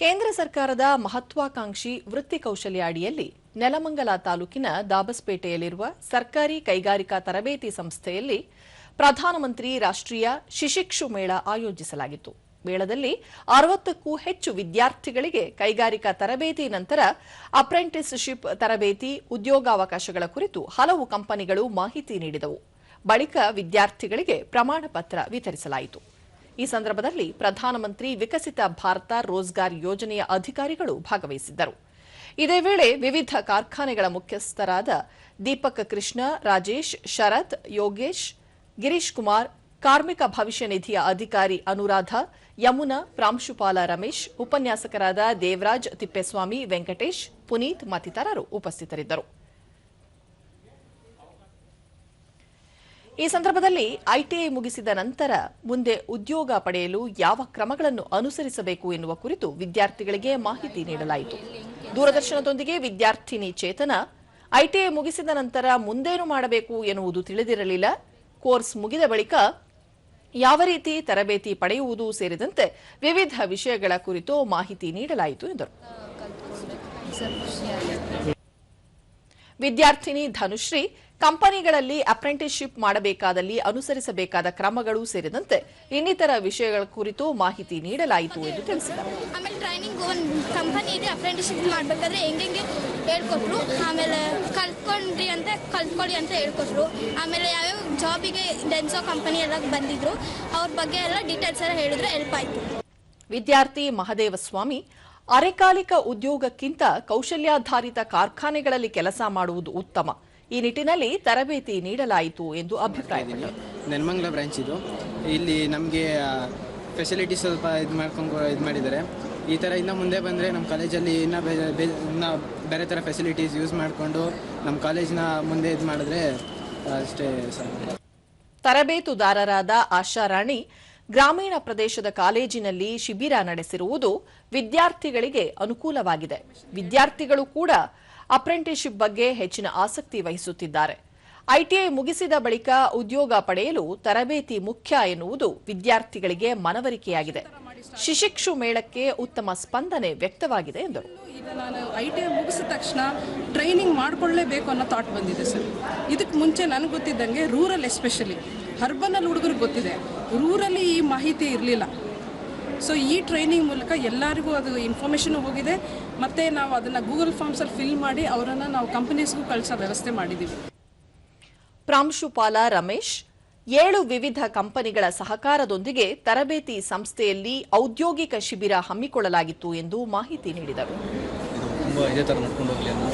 ಕೇಂದ್ರ ಸರ್ಕಾರದ ಮಹತ್ವಾಕಾಂಕ್ಷಿ ವೃತ್ತಿ ಕೌಶಲ್ಯ ಅಡಿಯಲ್ಲಿ ನೆಲಮಂಗಲ ತಾಲೂಕಿನ ದಾಬಸ್ಪೇಟೆಯಲ್ಲಿರುವ ಸರ್ಕಾರಿ ಕೈಗಾರಿಕಾ ತರಬೇತಿ ಸಂಸ್ಥೆಯಲ್ಲಿ ಪ್ರಧಾನಮಂತ್ರಿ ರಾಷ್ಟ್ರೀಯ ಶಿಶಿಕ್ಷು ಮೇಳ ಆಯೋಜಿಸಲಾಗಿತ್ತು. ಮೇಳದಲ್ಲಿ ಅರವತ್ತಕ್ಕೂ ಹೆಚ್ಚು ವಿದ್ಯಾರ್ಥಿಗಳಿಗೆ ಕೈಗಾರಿಕಾ ತರಬೇತಿ ನಂತರ ಅಪ್ರೆಂಟಿಸ್ಶಿಪ್ ತರಬೇತಿ, ಉದ್ಯೋಗಾವಕಾಶಗಳ ಕುರಿತು ಹಲವು ಕಂಪನಿಗಳು ಮಾಹಿತಿ ನೀಡಿದವು. ಬಳಿಕ ವಿದ್ಯಾರ್ಥಿಗಳಿಗೆ ಪ್ರಮಾಣ ಪತ್ರ ವಿತರಿಸಲಾಯಿತು. ಈ ಸಂದರ್ಭದಲ್ಲಿ ಪ್ರಧಾನಮಂತ್ರಿ ವಿಕಸಿತ ಭಾರತ ರೋಜ್ಗಾರ್ ಯೋಜನೆಯ ಅಧಿಕಾರಿಗಳು ಭಾಗವಹಿಸಿದ್ದರು. ಇದೇ ವೇಳೆ ವಿವಿಧ ಕಾರ್ಖಾನೆಗಳ ಮುಖ್ಯಸ್ಥರಾದ ದೀಪಕ್ ಕೃಷ್ಣ, ರಾಜೇಶ್, ಶರತ್, ಯೋಗೇಶ್, ಗಿರೀಶ್ ಕುಮಾರ್, ಕಾರ್ಮಿಕ ಭವಿಷ್ಯ ನಿಧಿಯ ಅಧಿಕಾರಿ ಅನುರಾಧ, ಯಮುನಾ, ಪ್ರಾಂಶುಪಾಲ ರಮೇಶ್, ಉಪನ್ಯಾಸಕರಾದ ದೇವರಾಜ್ ತಿಪ್ಪೇಸ್ವಾಮಿ, ವೆಂಕಟೇಶ್, ಪುನೀತ್ ಮತ್ತಿತರರು ಉಪಸ್ಥಿತರಿದ್ದರು. ಈ ಸಂದರ್ಭದಲ್ಲಿ ಐಟಿಐ ಮುಗಿಸಿದ ನಂತರ ಮುಂದೆ ಉದ್ಯೋಗ ಪಡೆಯಲು ಯಾವ ಕ್ರಮಗಳನ್ನು ಅನುಸರಿಸಬೇಕು ಎನ್ನುವ ಕುರಿತು ವಿದ್ಯಾರ್ಥಿಗಳಿಗೆ ಮಾಹಿತಿ ನೀಡಲಾಯಿತು. ದೂರದರ್ಶನದೊಂದಿಗೆ ವಿದ್ಯಾರ್ಥಿನಿ ಚೇತನ, ಐಟಿಐ ಮುಗಿಸಿದ ನಂತರ ಮುಂದೇನು ಮಾಡಬೇಕು ಎನ್ನುವುದು ತಿಳಿದಿರಲಿಲ್ಲ. ಕೋರ್ಸ್ ಮುಗಿದ ಬಳಿಕ ಯಾವ ರೀತಿ ತರಬೇತಿ ಪಡೆಯುವುದು ಸೇರಿದಂತೆ ವಿವಿಧ ವಿಷಯಗಳ ಕುರಿತು ಮಾಹಿತಿ ನೀಡಲಾಯಿತು ಎಂದರು. ವಿದ್ಯಾರ್ಥಿನಿ ಧನುಶ್ರೀ ಕಂಪನಿಗಳಲ್ಲಿ ಅಪ್ರೆಂಟಿಸ್ಶಿಪ್ ಮಾಡಬೇಕಾದಲ್ಲಿ ಅನುಸರಿಸಬೇಕಾದ ಕ್ರಮಗಳು ಸೇರಿದಂತೆ ಇನ್ನಿತರ ವಿಷಯಗಳ ಕುರಿತು ಮಾಹಿತಿ ನೀಡಲಾಯಿತು ಎಂದು ತಿಳಿಸಿದರು. ಆಮೇಲೆ ಟ್ರೈನಿಂಗ್ ಒಂದು ಕಂಪನಿ ಇದೆ ಅಪ್ರೆಂಟಿಸ್ಶಿಪ್ ಮಾಡಬೇಕಾದ್ರೆ ಹೆಂಗೆ ಹೇಳ್ಕೊಟ್ರು. ಆಮೇಲೆ ಕಲ್ತ್ಕೊಂಡ್ರಿ ಅಂತ ಕಲ್ತ್ಕೊಳ್ಳಿ ಅಂತ ಹೇಳ್ಕೊಟ್ರು. ಆಮೇಲೆ ಯಾವ್ಯಾವ ಜಾಬಿಗೆ ಡೆನ್ಸೋ ಕಂಪನಿ ಎಲ್ಲ ಬಂದಿದ್ರು ಅವ್ರ ಬಗ್ಗೆ ಎಲ್ಲ ಡೀಟೇಲ್ಸ್ ಎಲ್ಲ ಹೇಳಿದ್ರೆ ಹೆಲ್ಪ್ ಆಯ್ತು. ವಿದ್ಯಾರ್ಥಿ ಮಹದೇವಸ್ವಾಮಿ ಅರೆಕಾಲಿಕ ಉದ್ಯೋಗಕ್ಕಿಂತ ಕೌಶಲ್ಯಾಧಾರಿತ ಕಾರ್ಖಾನೆಗಳಲ್ಲಿ ಕೆಲಸ ಮಾಡುವುದು ಉತ್ತಮ. ಈ ನಿಟ್ಟಿನಲ್ಲಿ ತರಬೇತಿ ನೀಡಲಾಯಿತು ಎಂದು ಅಭಿಪ್ರಾಯ ನೆಲಮಂಗಲ ಬ್ರಾಂಚ್ ಇದು. ಇಲ್ಲಿ ನಮಗೆ ಫೆಸಿಲಿಟಿ ಸ್ವಲ್ಪ ಇದು ಮಾಡ್ಕೊಂಡು ಇದು ಮಾಡಿದ್ದಾರೆ. ಈ ಥರ ಇನ್ನು ಮುಂದೆ ಬಂದರೆ ನಮ್ಮ ಕಾಲೇಜಲ್ಲಿ ಇನ್ನೂ ಬೇರೆ ಬೇ- ಇನ್ನೂ ಬೇರೆ ಥರ ಫೆಸಿಲಿಟೀಸ್ ಯೂಸ್ ಮಾಡಿಕೊಂಡು ನಮ್ಮ ಕಾಲೇಜ್ನ ಮುಂದೆ ಇದು ಮಾಡಿದ್ರೆ ಅಷ್ಟೇ ತರಬೇತುದಾರರಾದ ಆಶಾರಾಣಿ ಗ್ರಾಮೀಣ ಪ್ರದೇಶದ ಕಾಲೇಜಿನಲ್ಲಿ ಶಿಬಿರ ನಡೆಸಿರುವುದು ವಿದ್ಯಾರ್ಥಿಗಳಿಗೆ ಅನುಕೂಲವಾಗಿದೆ. ವಿದ್ಯಾರ್ಥಿಗಳು ಕೂಡ ಅಪ್ರೆಂಟಿಸ್ಶಿಪ್ ಬಗ್ಗೆ ಹೆಚ್ಚಿನ ಆಸಕ್ತಿ ವಹಿಸುತ್ತಿದ್ದಾರೆ. ಐಟಿಐ ಮುಗಿಸಿದ ಬಳಿಕ ಉದ್ಯೋಗ ಪಡೆಯಲು ತರಬೇತಿ ಮುಖ್ಯ ಎನ್ನುವುದು ವಿದ್ಯಾರ್ಥಿಗಳಿಗೆ ಮನವರಿಕೆಯಾಗಿದೆ. ಶಿಶಿಕ್ಷು ಮೇಳಕ್ಕೆ ಉತ್ತಮ ಸ್ಪಂದನೆ ವ್ಯಕ್ತವಾಗಿದೆ ಎಂದರು. ನಾನು ಐ ಮುಗಿಸಿದ ತಕ್ಷಣ ಟ್ರೈನಿಂಗ್ ಮಾಡಿಕೊಳ್ಳಲೇಬೇಕು ಅನ್ನೋ ಥಾಟ್ ಬಂದಿದೆ ಸರ್. ಇದಕ್ಕೆ ಮುಂಚೆ ನನಗೆ ಗೊತ್ತಿದ್ದಂಗೆ ರೂರಲ್ ಎಸ್ಪೆಷಲಿ ಹರ್ಬನಲ್ಲಿ ಹುಡುಗರಿಗೆ ಗೊತ್ತಿದೆ. ರೂರಲ್ಲಿ ಈ ಮಾಹಿತಿ ಇರಲಿಲ್ಲ. ಸೊ ಈ ಟ್ರೈನಿಂಗ್ ಮೂಲಕ ಎಲ್ಲರಿಗೂ ಅದು ಇನ್ಫಾರ್ಮೇಷನ್ ಹೋಗಿದೆ. ಮತ್ತು ನಾವು ಅದನ್ನು ಗೂಗಲ್ ಫಾರ್ಮ್ಸಲ್ಲಿ ಫಿಲ್ ಮಾಡಿ ಅವರನ್ನು ನಾವು ಕಂಪನೀಸ್ಗೂ ಕಳಿಸೋ ವ್ಯವಸ್ಥೆ ಮಾಡಿದ್ದೀವಿ ಪ್ರಾಂಶುಪಾಲ ರಮೇಶ್ ಏಳು ವಿವಿಧ ಕಂಪನಿಗಳ ಸಹಕಾರದೊಂದಿಗೆ ತರಬೇತಿ ಸಂಸ್ಥೆಯಲ್ಲಿ ಔದ್ಯೋಗಿಕ ಶಿಬಿರ ಹಮ್ಮಿಕೊಳ್ಳಲಾಗಿತ್ತು ಎಂದು ಮಾಹಿತಿ ನೀಡಿದರು. ಇದು ತುಂಬ ಇದೇ ಥರ ನಡ್ಕೊಂಡು ಹೋಗಲಿ ಅಂತ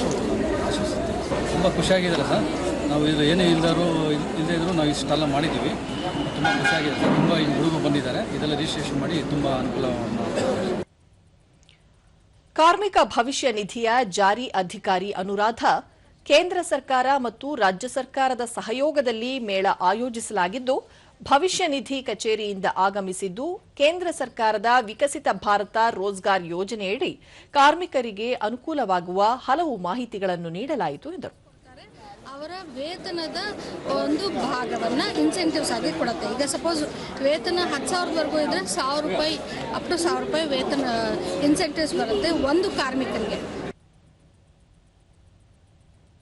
ಆಶಿಸುತ್ತೇನೆ ತುಂಬ ಖುಷಿಯಾಗಿದ್ದಾರೆ ಸರ್ ನಾವು ಇದು ಏನೇ ಇಲ್ಲದರೂ ಇಲ್ಲದೇ ಇದ್ದರೂ ನಾವು ಇಷ್ಟೆಲ್ಲ ಮಾಡಿದ್ದೀವಿ. ತುಂಬ ಖುಷಿಯಾಗಿದೆ ಸರ್ ತುಂಬ ಹುಡುಗರು ಬಂದಿದ್ದಾರೆ. ಇದೆಲ್ಲ ರಿಜಿಸ್ಟ್ರೇಷನ್ ಮಾಡಿ ತುಂಬ ಅನುಕೂಲ ಕಾರ್ಮಿಕ ಭವಿಷ್ಯ ನಿಧಿಯ ಜಾರಿ ಅಧಿಕಾರಿ ಅನುರಾಧ, ಕೇಂದ್ರ ಸರ್ಕಾರ ಮತ್ತು ರಾಜ್ಯ ಸರ್ಕಾರದ ಸಹಯೋಗದಲ್ಲಿ ಮೇಳ ಆಯೋಜಿಸಲಾಗಿದ್ದು, ಭವಿಷ್ಯ ನಿಧಿ ಕಚೇರಿಯಿಂದ ಆಗಮಿಸಿದ್ದು ಕೇಂದ್ರ ಸರ್ಕಾರದ ವಿಕಸಿತ ಭಾರತ ರೋಜ್ಗಾರ್ ಯೋಜನೆಯಡಿ ಕಾರ್ಮಿಕರಿಗೆ ಅನುಕೂಲವಾಗುವ ಹಲವು ಮಾಹಿತಿಗಳನ್ನು ನೀಡಲಾಯಿತು ಎಂದರು. ಅವರ ವೇತನದ ಒಂದು ಭಾಗವನ್ನು ಇನ್ಸೆಂಟಿವ್ಸ್ ಆಗಿ ಕೊಡುತ್ತೆ. ಈಗ ಸಪೋಸ್ ವೇತನ ಹತ್ತು ಸಾವಿರದವರೆಗೂ ಇದ್ದರೆ ಸಾವಿರ ರೂಪಾಯಿ ಅಪ್ ಟು ಸಾವಿರ ರೂಪಾಯಿ ವೇತನ ಇನ್ಸೆಂಟಿವ್ಸ್ ಬರುತ್ತೆ ಒಂದು ಕಾರ್ಮಿಕರಿಗೆ